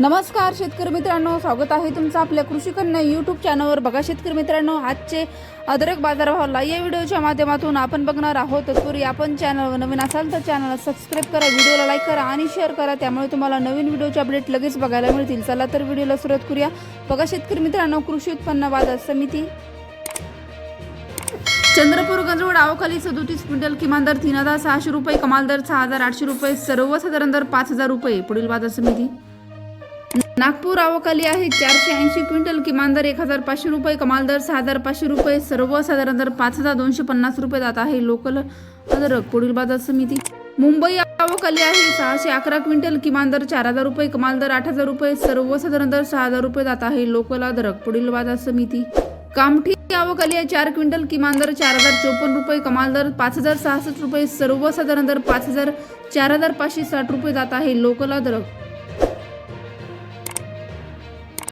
नमस्कार शेतकरी मित्रांनो. स्वागत आहे तुमचं आपल्या कृषी कन्या यूट्यूब चॅनलवर बघा शेतकरी मित्रांनो आजचे अदरक बाजारभावाला या व्हिडिओच्या माध्यमातून आपण बघणार आहोत. तत्पूर्वी आपण चॅनलवर नवीन असाल तर चॅनलला सबस्क्राईब करा व्हिडिओला लाईक करा आणि शेअर करा. त्यामुळे तुम्हाला नवीन व्हिडिओचे अपडेट लगेच बघायला मिळतील. चला तर व्हिडिओला सुरुवात करूया. बघा शेतकरी मित्रांनो कृषी उत्पन्न बाजार समिती. चंद्रपूर गंजवड आवखाली सदोतीस क्विंटल किमान दर तीन हजार सहाशे रुपये कमाल दर सहा हजार आठशे रुपये सर्वसाधारण दर पाच हजार रुपये. पुढील बाजार समिती. नागपूर आवकाली आहे. चारशे ऐंशी क्विंटल किमान दर एक हजार पाचशे रुपये कमाल दर सहा हजार पाचशे रुपये सर्वसाधारण दर पाच हजार दोनशे पन्नास रुपये जात आहे. लोकल अदरक पुढील बाजार समिती. मुंबई आवकाली आहे. सहाशे अकरा क्विंटल किमान दर चार हजार रुपये कमाल दर आठ हजार रुपये सर्वसाधारण दर सहा हजार रुपये जात आहे. लोकल अदरक पुढील बाजार समिती. कामठी आवकाली आहे. चार क्विंटल किमान दर चार हजार चोपन्न रुपये कमाल दर पाच हजार सहासष्ट रुपये सर्वसाधारण दर पाच हजार चार हजार पाचशे साठ रुपये जात आहे. लोकल अदरक